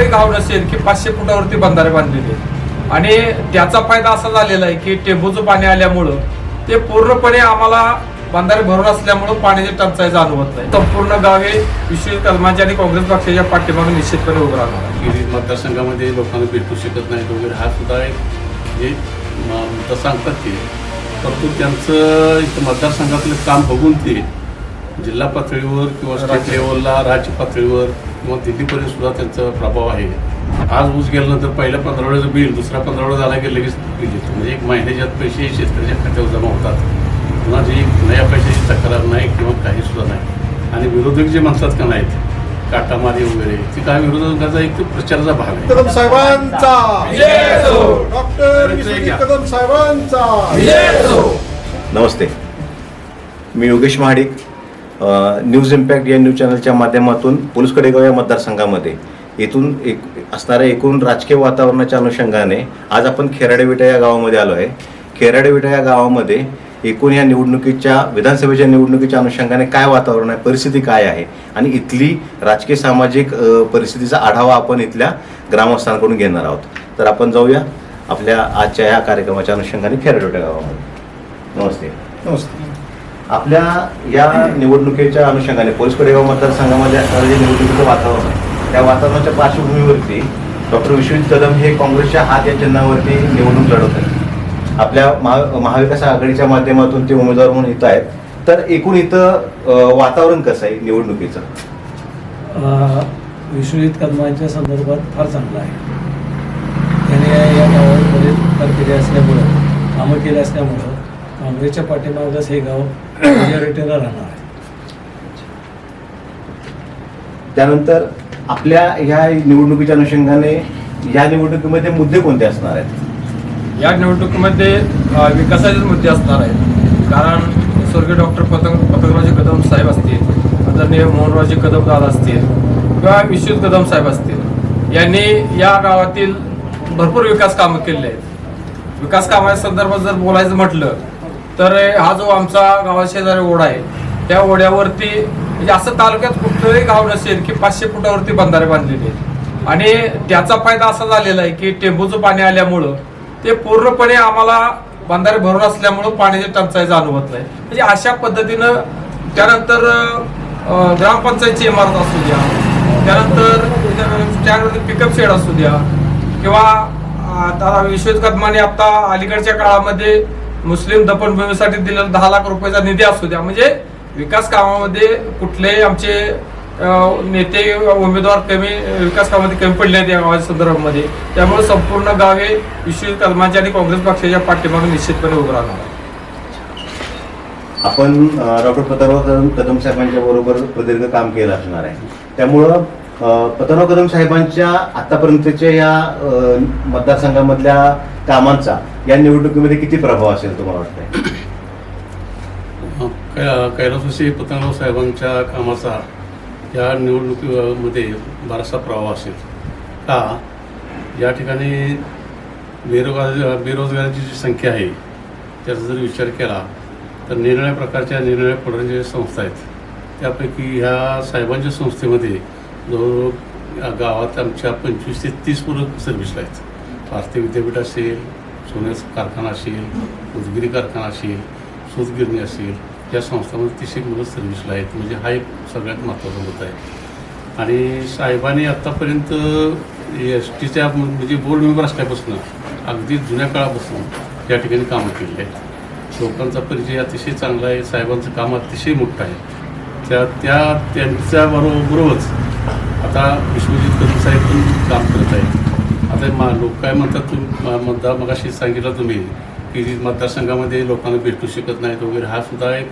कुठलंही गाव नसेल की पाचशे फुटावरती बंधारे बांधलेले. आणि त्याचा फायदा असा झालेला आहे की टेंबूचं पाणी आल्यामुळं ते पूर्णपणे आम्हाला बंधारे भरून असल्यामुळं पाण्याची टंचाई जाणवत नाही संपूर्ण गावे विश्व कलमांच्या आणि काँग्रेस पक्षाच्या पाठीमागे निश्चितपणे उभं राहणार. विविध मतदारसंघामध्ये लोकांना भेटू शकत नाहीत वगैरे हा सुद्धा एक जे सांगतात ते परंतु त्यांचं इथं मतदारसंघातलं काम बघून ते जिल्हा पातळीवर किंवा स्टेट. लेवलला राज्य पातळीवर किंवा दिल्लीपर्यंत सुद्धा त्यांचा प्रभाव आहे. आज ऊस गेल्यानंतर पहिल्या पंधरवड्याचं बिल दुसरा पंधरवडा झाला की लगेच बिल येतो. म्हणजे एक महिन्याच्या आत पैसे शेतकऱ्याच्या खात्यावर जमा होतात. कुणाची नया पैशाची तक्रार नाही किंवा काही सुद्धा नाही. आणि विरोधक जे म्हणतात का नाहीत काटामारी वगैरे ते काय विरोधकाचा एक प्रचाराचा भाग आहे. कदम साहेबांचा. डॉक्टर कदम साहेबांचा. नमस्ते. मी योगेश महाडिक. न्यूज इम्पॅक्ट या न्यूज चॅनलच्या माध्यमातून पोलीस कडेगाव या मतदारसंघामध्ये येथून एक असणाऱ्या एकूण राजकीय वातावरणाच्या अनुषंगाने आज आपण खेराडेविटा या गावामध्ये आलो आहे. खेराडेविटा या गावामध्ये एकूण या निवडणुकीच्या विधानसभेच्या निवडणुकीच्या अनुषंगाने काय वातावरण आहे परिस्थिती काय आहे? आणि इथली राजकीय सामाजिक परिस्थितीचा आढावा आपण इथल्या ग्रामस्थांकडून घेणार आहोत. तर आपण जाऊया आपल्या आजच्या या कार्यक्रमाच्या अनुषंगाने खेराडेविटा गावामध्ये. नमस्ते. नमस्ते. आपल्या या निवडणुकीच्या अनुषंगाने पोलीस कडेगाव मतदारसंघामध्ये असणारं जे निवडणुकीचं वातावरण आहे त्या वातावरणाच्या पार्श्वभूमीवरती डॉक्टर विश्वजित कदम हे काँग्रेसच्या हात या चिन्हावरती निवडणूक लढवत आहेत. आपल्या महा महाविकास आघाडीच्या माध्यमातून ते उमेदवार म्हणून इथं आहेत. तर एकूण इथं वातावरण कसं आहे निवडणुकीचं? विश्वजित कदमांच्या संदर्भात फार चांगला आहे. त्याने या गावामध्ये काम केले असल्यामुळं कामं केली असल्यामुळं काँग्रेसच्या पाठीमागच हे गाव मेजॉरिटीला राहणार आहे. त्यानंतर आपल्या ह्या निवडणुकीच्या अनुषंगाने या निवडणुकीमध्ये मुद्दे कोणते असणार आहेत? या निवडणुकीमध्ये विकासाचेच मुद्दे असणार आहेत. कारण स्वर्गीय डॉक्टर पतंग पतंगरावजी कदम साहेब असतील आदरणीय मोहनरावजी कदम दादा असतील किंवा विश्वजित कदम साहेब असतील यांनी या गावातील भरपूर विकास कामं केलेली आहेत. विकास कामाच्या संदर्भात जर बोलायचं म्हटलं तर हा जो आमचा गावाशेजारी ओढा आहे त्या ओढ्यावरती म्हणजे असं तालुक्यात कुठलंही गाव नसेल की पाचशे फुटावरती बंधारे बांधलेले आहेत. आणि त्याचा फायदा असा झालेला आहे की टेंबूचं पाणी आल्यामुळं ते पूर्णपणे आम्हाला बंधारे भरून असल्यामुळं पाण्याची टंचाई जाणवत नाही. म्हणजे अशा पद्धतीनं त्यानंतर ग्रामपंचायतची इमारत असू द्या त्यानंतर त्यानंतर पिकअप शेड असू द्या किंवा आता विश्वजित कदमाने आता अलीकडच्या काळामध्ये मुस्लिम दफनभूमीसाठी दिलेला दहा लाख रुपयाचा निधी असू द्या. म्हणजे विकास कामामध्ये कुठलेही आमचे नेते उमेदवार कमी विकास कामामध्ये कमी पडले आहेत या गावाच्या संदर्भामध्ये. त्यामुळे संपूर्ण गाव हे विश्वजित कदमांच्या आणि काँग्रेस पक्षाच्या पाठीमागे निश्चितपणे उभं राहणार आपण डॉक्टर प्रतापराव कदम साहेबांच्या बरोबर प्रदीर्घ काम केलं असणार आहे. त्यामुळं पतनराव कदम साहेबांच्या आतापर्यंतच्या या मतदारसंघामधल्या कामांचा या निवडणुकीमध्ये किती प्रभाव असेल तुम्हाला वाटतंय? कै- कैलासवासी पतनराव साहेबांच्या कामाचा या निवडणुकीमध्ये बराचसा प्रभाव असेल. का? या ठिकाणी बेरोजगार बेरोजगारांची जी संख्या आहे त्याचा जर विचार केला तर निरनिळ्या प्रकारच्या निरनिळ्या पडणाऱ्या संस्था आहेत. त्यापैकी ह्या साहेबांच्या संस्थेमध्ये जवळजवळ गावात आमच्या पंचवीस ते तीस मुलं सर्व्हिसला आहेत. भारतीय विद्यापीठ असेल सोन्याचा कारखाना असेल उदगिरी कारखाना असेल सूतगिरणी असेल या संस्थांमध्ये तीसशे मुलं सर्व्हिसला आहेत. म्हणजे हा एक सगळ्यात महत्त्वाचा मुद्दा आहे. आणि साहेबांनी आत्तापर्यंत एस टीच्या म्हणजे बोर्ड मेंबर असल्यापासून अगदी जुन्या काळापासून या ठिकाणी कामं केली आहेत. लोकांचा परिचय अतिशय चांगला आहे. साहेबांचं काम अतिशय मोठं आहे. त्या त्या त्यांच्याबरोबरच आता विश्वजित कदम साहेब पण काम करत आहेत. आता मा लोक काय म्हणतात तुम्ही मतदार मगाशी सांगितलं तुम्ही की मतदारसंघामध्ये लोकांना भेटू शकत नाहीत वगैरे हा सुद्धा एक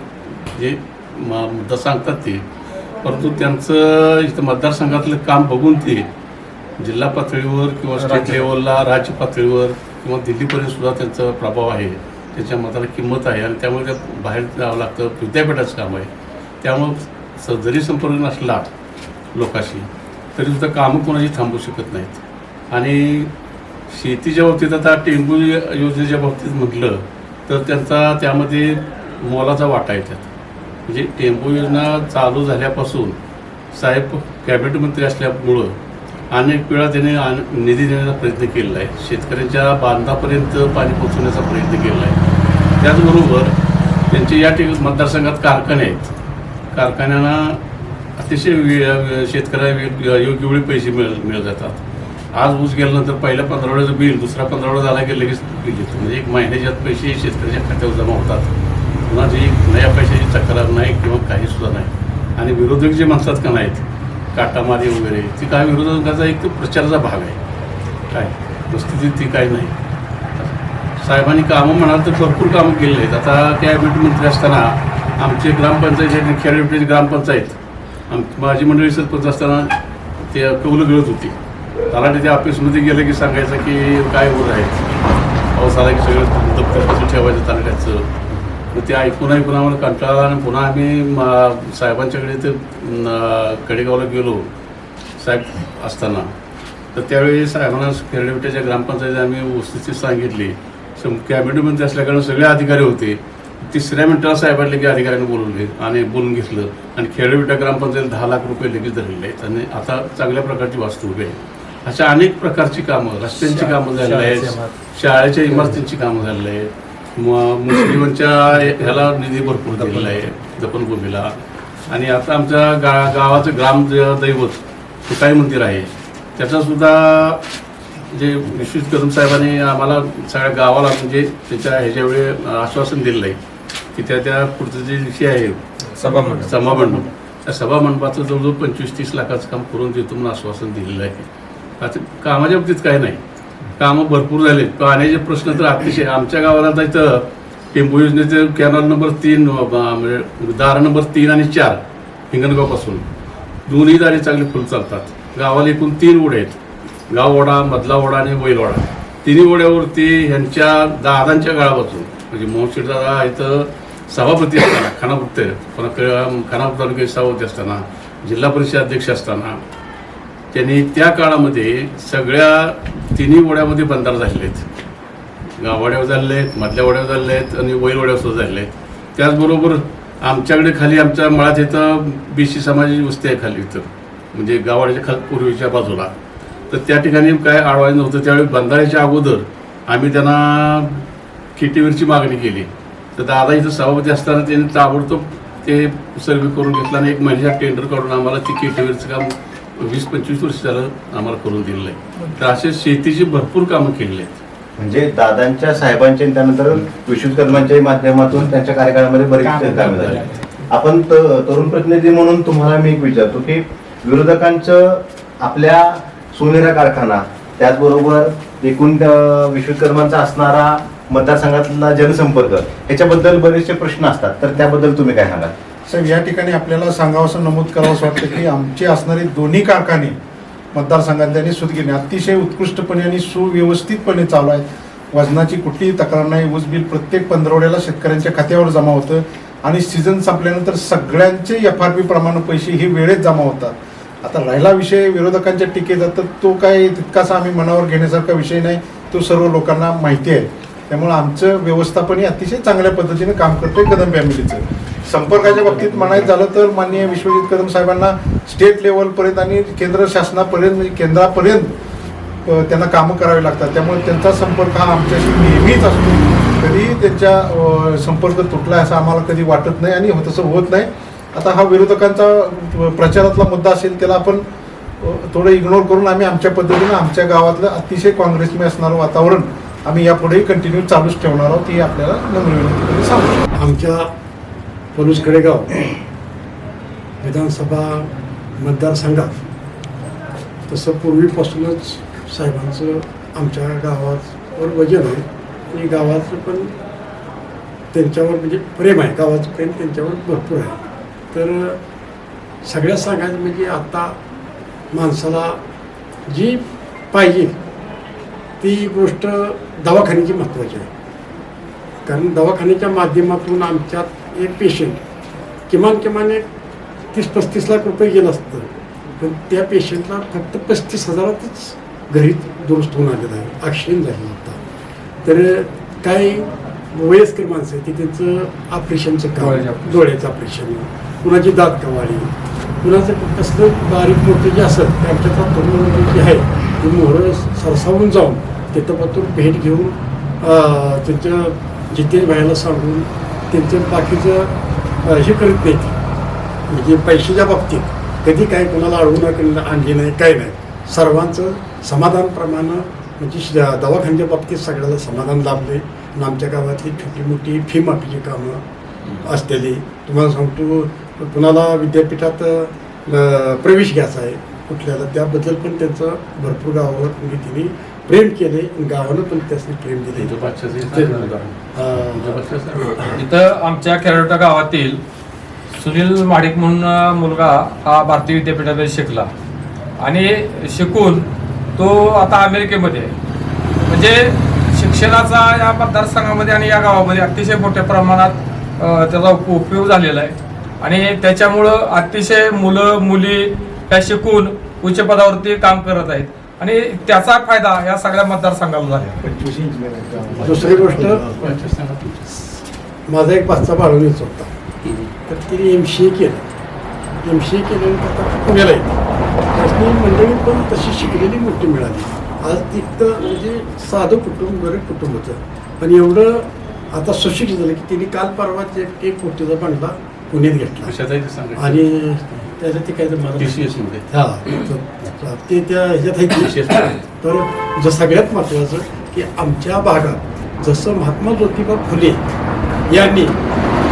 जे मुद्दा सांगतात ते. परंतु त्यांचं इथं मतदारसंघातलं काम बघून ते जिल्हा पातळीवर किंवा स्टेट. लेवलला राज्य पातळीवर किंवा दिल्लीपर्यंत सुद्धा त्यांचा प्रभाव आहे. त्याच्या मताला किंमत आहे आणि त्यामुळे त्या बाहेर जावं लागतं. विद्यापीठाचं काम आहे. त्यामुळं जरी संपर्क नसला लोकांशी तरीसुद्धा कामं कोणाची थांबू शकत नाहीत. आणि शेतीच्या बाबतीत आता टेंबू योजनेच्या बाबतीत म्हटलं तर त्यांचा त्यामध्ये मोलाचा वाटा आहे त्यात. म्हणजे टेंबू योजना चालू झाल्यापासून साहेब कॅबिनेट मंत्री असल्यामुळं अनेक वेळा त्याने निधी देण्याचा प्रयत्न केलेला आहे. शेतकऱ्यांच्या बांधापर्यंत पाणी पोचवण्याचा प्रयत्न केलेला आहे. त्याचबरोबर त्यांचे या ठिकाणी मतदारसंघात कारखाने आहेत. कारखान्यांना अतिशय वे- शेतकऱ्याला योग्य वेळी पैसे मिळ मिळत जातात. आज ऊस गेल्यानंतर पहिल्या पंधरावड्याचं बिल दुसरा पंधरवडा झाला की लगेच बिल येतं. म्हणजे एक महिन्याच्या पैसे शेतकऱ्याच्या खात्यावर जमा होतात. कुणाची नया पैशाची तक्रार नाही किंवा काही सुद्धा नाही. आणि विरोधक जे म्हणतात का नाहीत काटामारी वगैरे ती काय विरोधकाचा एक प्रचाराचा भाग आहे. काय? वस्तुस्थिती ती काय नाही. साहेबांनी कामं म्हणाल तर भरपूर कामं केलेली आहेत. आता कॅबिनेट मंत्री असताना आमचे ग्रामपंचायत खेळाडूची ग्रामपंचायत. आम माझी मंडळी सरपंच असताना ते कौलं गळत होती. तलाठी त्या ऑफिसमध्ये गेलं की सांगायचं की काय होत आहे पाऊस आला की सगळं दप्तर कसं ठेवायचं तालुक्याचं मग ते ऐकून ऐकून आम्हाला कंटाळा आला आणि पुन्हा आम्ही साहेबांच्याकडे ते कडेगावला गेलो साहेब असताना. तर त्यावेळी साहेबांना खेरडेविट्याच्या ग्रामपंचायतीत आम्ही उपस्थिती सांगितली. सम कॅबिनेटमध्ये असल्याकारण सगळे अधिकारी होते. तिसऱ्या मिनिटाला साहेबांनी की अधिकाऱ्यांनी बोलवले आणि बोलून घेतलं. आणि खेरडेविटा ग्रामपंचायत दहा लाख रुपये लगेच धरलेले आहेत. आणि आता चांगल्या प्रकारची वास्तू उभी आहे. अशा अनेक प्रकारची कामं रस्त्यांची कामं झालेली आहेत. शाळेच्या इमारतींची कामं झालेली आहेत. म- मुस्लिमांच्या ह्याला निधी भरपूर दिलेला आहे जपनभूमीला आणि आता आमच्या गा गावाचं ग्राम दैवत तुकाई मंदिर आहे? त्याचा सुद्धा जे विश्वित कदम साहेबांनी आम्हाला सगळ्या गावाला म्हणजे त्याच्या ह्याच्यावेळी आश्वासन दिलेलं आहे. की त्या त्या पुढचं जे विषय आहे सभामंडप. सभामंडप. त्या सभामंडपाचं जवळजवळ पंचवीस तीस लाखाचं काम करून देतो म्हणून आश्वासन दिलेलं आहे. आता कामाच्या बाबतीत काय नाही. कामं भरपूर झालेत. पाण्याचे प्रश्न तर अतिशय आमच्या गावाला आता इथं टेम्पो योजनेचे कॅनॉल नंबर तीन म्हणजे दार नंबर तीन आणि चार हिंगणगावपासून. दोन्ही दारी चांगले फुल चालतात. गावाला एकूण तीन ओढे आहेत. गाव ओढा मधला ओढा आणि बैल ओढा. तिन्ही ओढ्यावरती ह्यांच्या दादांच्या गाळापासून म्हणजे मोहशीर दादा इथं सभापती असताना खानापूर पण खानापूर तालुक्याचे सभापती असताना जिल्हा परिषद अध्यक्ष असताना त्यांनी त्या काळामध्ये सगळ्या तिन्ही वड्यामध्ये बंधार झालेले आहेत. गाववाड्यावर झालेले आहेत मधल्या वड्यावर झालेले आहेत आणि वैरवाड्यावर सुद्धा झालेले आहेत. त्याचबरोबर आमच्याकडे खाली आमच्या मळात इथं बीसी समाजाची वस्ती आहे खाली इथं. म्हणजे गावाड्याच्या खाल पूर्वीच्या बाजूला. तर त्या ठिकाणी काय आडवायचं नव्हतं त्यावेळी बंधाऱ्याच्या अगोदर आम्ही त्यांना किटीवरची मागणी केली. तर दादा इथं सभापती असताना त्यांनी ताबडतोब ते सर्वे करून घेतला आणि एक महिन्याचा टेंडर काढून आम्हाला ती केटीवरचं काम वीस पंचवीस वर्ष झालं आम्हाला करून दिलेलं आहे. तर असे शेतीची भरपूर कामं केलेली आहेत. म्हणजे दादांच्या साहेबांच्या त्यानंतर कदमांच्या माध्यमातून त्यांच्या कार्यकाळामध्ये बरेच कामे झाले. आपण तरुण प्रतिनिधी म्हणून तुम्हाला मी एक विचारतो की विरोधकांचं आपल्या सोनेरा कारखाना त्याचबरोबर एकूण कदमांचा असणारा मतदारसंघातला जनसंपर्क याच्याबद्दल बरेचसे प्रश्न असतात. तर त्याबद्दल तुम्ही काय सांगाल? साहेब या ठिकाणी आपल्याला सांगावंसं नमूद करावंसं वाटतं की आमचे असणारे दोन्ही कारखाने मतदारसंघातले आणि सुदगिरणे अतिशय उत्कृष्टपणे आणि सुव्यवस्थितपणे चालू आहेत. वजनाची कुठलीही तक्रार नाही. ऊस बिल प्रत्येक पंधरवड्याला शेतकऱ्यांच्या खात्यावर जमा होतं. आणि सीझन संपल्यानंतर सगळ्यांचे एफ आर पी प्रमाणे पैसे हे वेळेत जमा होतात. आता राहिला विषय विरोधकांच्या टीकेचा तर तो काय तितकासा आम्ही मनावर घेण्यासारखा विषय नाही. तो सर्व लोकांना माहिती आहे. त्यामुळे आमचं व्यवस्थापन हे अतिशय चांगल्या पद्धतीने काम करतोय कदम फॅमिलीचं. संपर्काच्या बाबतीत म्हणायचं झालं तर माननीय विश्वजित कदम साहेबांना स्टेट लेवलपर्यंत आणि केंद्र शासनापर्यंत म्हणजे केंद्रापर्यंत त्यांना कामं करावी लागतात. त्यामुळे त्यांचा संपर्क हा आमच्याशी नेहमीच असतो. कधीही त्यांच्या संपर्क तुटला असं आम्हाला कधी वाटत नाही आणि तसं होत नाही. आता हा विरोधकांचा प्रचारातला मुद्दा असेल त्याला आपण थोडं इग्नोर करून आम्ही आमच्या पद्धतीनं आमच्या गावातलं अतिशय काँग्रेसमय असणारं वातावरण आम्ही यापुढेही कंटिन्यू चालूच ठेवणार आहोत ही आपल्याला नम्र विनंती सांगू आमच्या पलूस कडेगाव विधानसभा मतदारसंघात तसं पूर्वीपासूनच साहेबांचं आमच्या गावावर वजन आहे. आणि गावाचं पण त्यांच्यावर म्हणजे प्रेम आहे. गावाचं प्रेम त्यांच्यावर भरपूर आहे. तर सगळ्यात सांगायचं म्हणजे आत्ता माणसाला जी पाहिजे ती गोष्ट दवाखान्याची महत्त्वाची आहे. कारण दवाखान्याच्या माध्यमातून आमच्यात एक पेशंट किमान किमान एक तीस पस्तीस लाख रुपये गेलं असतं. पण त्या पेशंटला फक्त पस्तीस हजारातच घरी दुरुस्त होऊन आलेलं आहे. ॲक्सिडेंट झालेला होता. तर काही वयस्कर माणसं आहेत की त्यांचं ऑपरेशनचं काम. डोळ्याचं ऑपरेशन कुणाची दात कवाळी कुणाचं कसलं बारीक मोठं जे असत त्यांच्यातला आमच्या तरुण मुलं जी आहे ती मोहरं सरसावून जाऊन तिथंपातून भेट घेऊन त्यांच्या जितेश भाईला सांगून त्यांचं बाकीचं हे करीत नाहीत. म्हणजे पैशाच्या बाबतीत कधी काय कोणाला अडवून आणली नाही काय नाही. सर्वांचं समाधानप्रमाणे म्हणजे दवाखान्याच्या बाबतीत सगळ्याला समाधान लाभले. आणि आमच्या गावातली छोटी मोठी फी माफीची कामं असलेली. तुम्हाला सांगतो कुणाला विद्यापीठात प्रवेश घ्यायचा आहे कुठल्याला त्याबद्दल पण त्यांचं भरपूर गावावर तिने प्रेम केले गावानं पण त्याचे प्रेम दिले. इथं आमच्या खेरडा गावातील सुनील महाडिक म्हणून मुलगा हा भारतीय विद्यापीठामध्ये शिकला. आणि शिकून तो आता अमेरिकेमध्ये आहे. म्हणजे शिक्षणाचा या मतदारसंघामध्ये आणि या गावामध्ये अतिशय मोठ्या प्रमाणात त्याचा उप- उपयोग झालेला आहे. आणि त्याच्यामुळं अतिशय मुलं मुली त्या शिकून उच्च पदावरती काम करत आहेत. आणि त्याचा फायदा या सगळ्या मतदारसंघाला झाला. दुसरी गोष्ट माझा एक पाचचा बाळवणीच होता. तर तिने एम सी ए केलं. एम सी ए केल्यानंतर आता पुण्याला येते मंडळी पण तशी शिकलेली मोठी मिळाली. आज तिथं म्हणजे साधं कुटुंब गरीब कुटुंब होतं पण एवढं आता सुशिक्षित झालं की तिने काल परवा एक एक कोटीचा बंगला पुण्यात घेतला. आणि त्याचं ते काय मध्ये. हा ते त्या ह्याच्यात आहे तर सगळ्यात महत्त्वाचं की आमच्या भागात जसं महात्मा ज्योतिबा फुले यांनी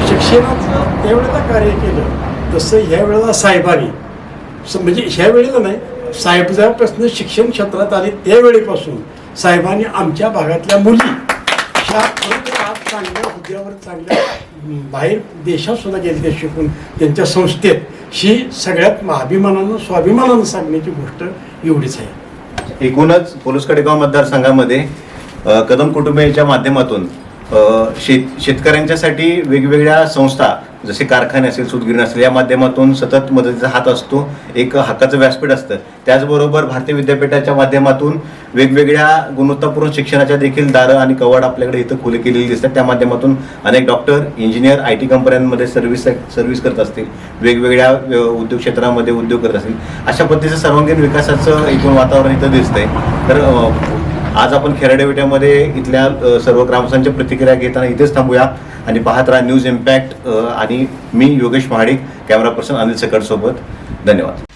शिक्षणाचं त्यावेळेला कार्य केलं तसं ह्या वेळेला साहेबांनी म्हणजे ह्या वेळेला नाही साहेब जेव्हापासून शिक्षण क्षेत्रात आले त्यावेळेपासून साहेबांनी आमच्या भागातल्या मुली ह्या चांगल्या हुद्द्यावर चांगल्या बाहेर देशात सुद्धा गेले ते शिकून त्यांच्या संस्थेत ही सगळ्यात अभिमानानं स्वाभिमानानं सांगण्याची गोष्ट एवढीच आहे. एकूणच पोलीस कडेगाव मतदारसंघामध्ये कदम कुटुंबियांच्या माध्यमातून शेत शेतकऱ्यांच्यासाठी वेगवेगळ्या संस्था जसे कारखाने असेल सूतगिरणी असेल या माध्यमातून सतत मदतीचा हात असतो. एक हक्काचं व्यासपीठ असतं. त्याचबरोबर भारतीय विद्यापीठाच्या माध्यमातून वेगवेगळ्या गुणवत्तापूर्ण शिक्षणाच्या देखील दारं आणि कवाड आपल्याकडे इथं खुले केलेली दिसतात. त्या माध्यमातून अनेक डॉक्टर इंजिनियर आय टी कंपन्यांमध्ये सर्व्हिस सर्व्हिस करत असतील. वेगवेगळ्या उद्योग क्षेत्रामध्ये उद्योग करत असतील. अशा पद्धतीचं सर्वांगीण विकासाचं एकूण वातावरण इथं दिसतंय. तर आज आपण खेराडेविट्यामध्ये इथल्या सर्व ग्रामस्थांच्या प्रतिक्रिया घेताना इथेच थांबूया आणि पाहत राहा न्यूज इम्पॅक्ट आणि मी योगेश महाडिक कॅमेरा पर्सन अनिल सकड सोबत. धन्यवाद.